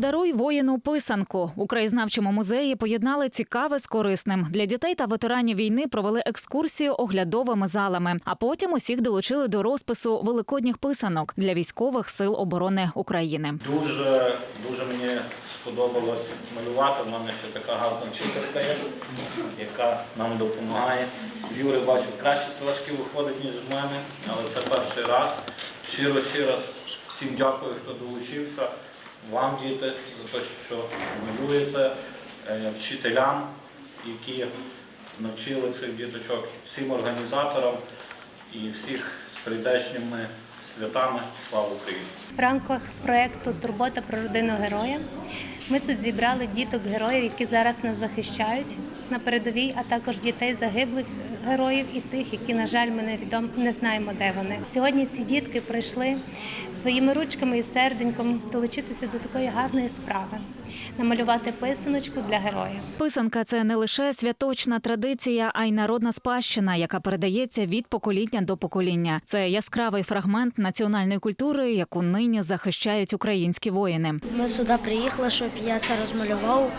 Подаруй воїну писанку у краєзнавчому музеї поєднали цікаве з корисним. Для дітей та ветеранів війни провели екскурсію оглядовими залами. А потім усіх долучили до розпису великодніх писанок для військових сил оборони України. Дуже, дуже мені сподобалось малювати. У мене ще така гарна вчителька яка нам допомагає. Юри бачу краще трошки виходить, ніж в мене, але це перший раз. Щиро, щиро всім дякую, хто долучився. Вам, діти, за те, що малюєте, е, вчителям, які навчили цих діточок, всім організаторам і всіх з прийдешніми святами. Слава Україні! В рамках проєкту Турбота про родину героя ми тут зібрали діток героїв, які зараз нас захищають на передовій, а також дітей загиблих героїв і тих, які, на жаль, ми не відом не знаємо, де вони. Сьогодні ці дітки прийшли своїми ручками і серденьком долучитися до такої гарної справи намалювати писаночку для героїв. Писанка це не лише святочна традиція, а й народна спадщина, яка передається від покоління до покоління. Це яскравий фрагмент національної культури, яку нині захищають українські воїни. Ми сюди приїхали, щоб я це розмалював,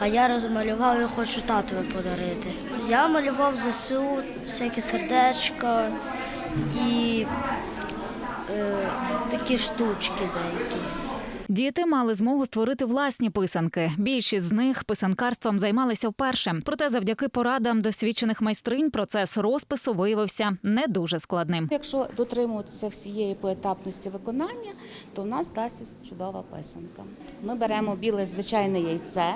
а я розмалював і хочу татові подарити. Я малював ЗСУ, всякі сердечка і е, такі штучки деякі. Діти мали змогу створити власні писанки. Більшість з них писанкарством займалися вперше. Проте, завдяки порадам досвідчених майстринь, процес розпису виявився не дуже складним. Якщо дотримуватися всієї поетапності виконання, то в нас дасть чудова писанка. Ми беремо біле звичайне яйце,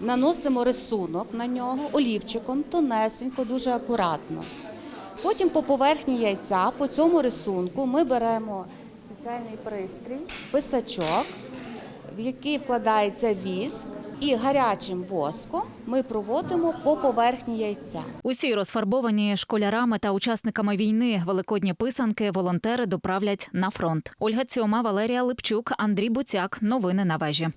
наносимо рисунок на нього олівчиком, тонесенько, дуже акуратно. Потім по поверхні яйця, по цьому рисунку, ми беремо спеціальний пристрій, писачок, в який вкладається віск, і гарячим воском ми проводимо по поверхні яйця. Усі розфарбовані школярами та учасниками війни великодні писанки волонтери доправлять на фронт. Ольга Цьома, Валерія Липчук, Андрій Буцяк. Новини на вежі.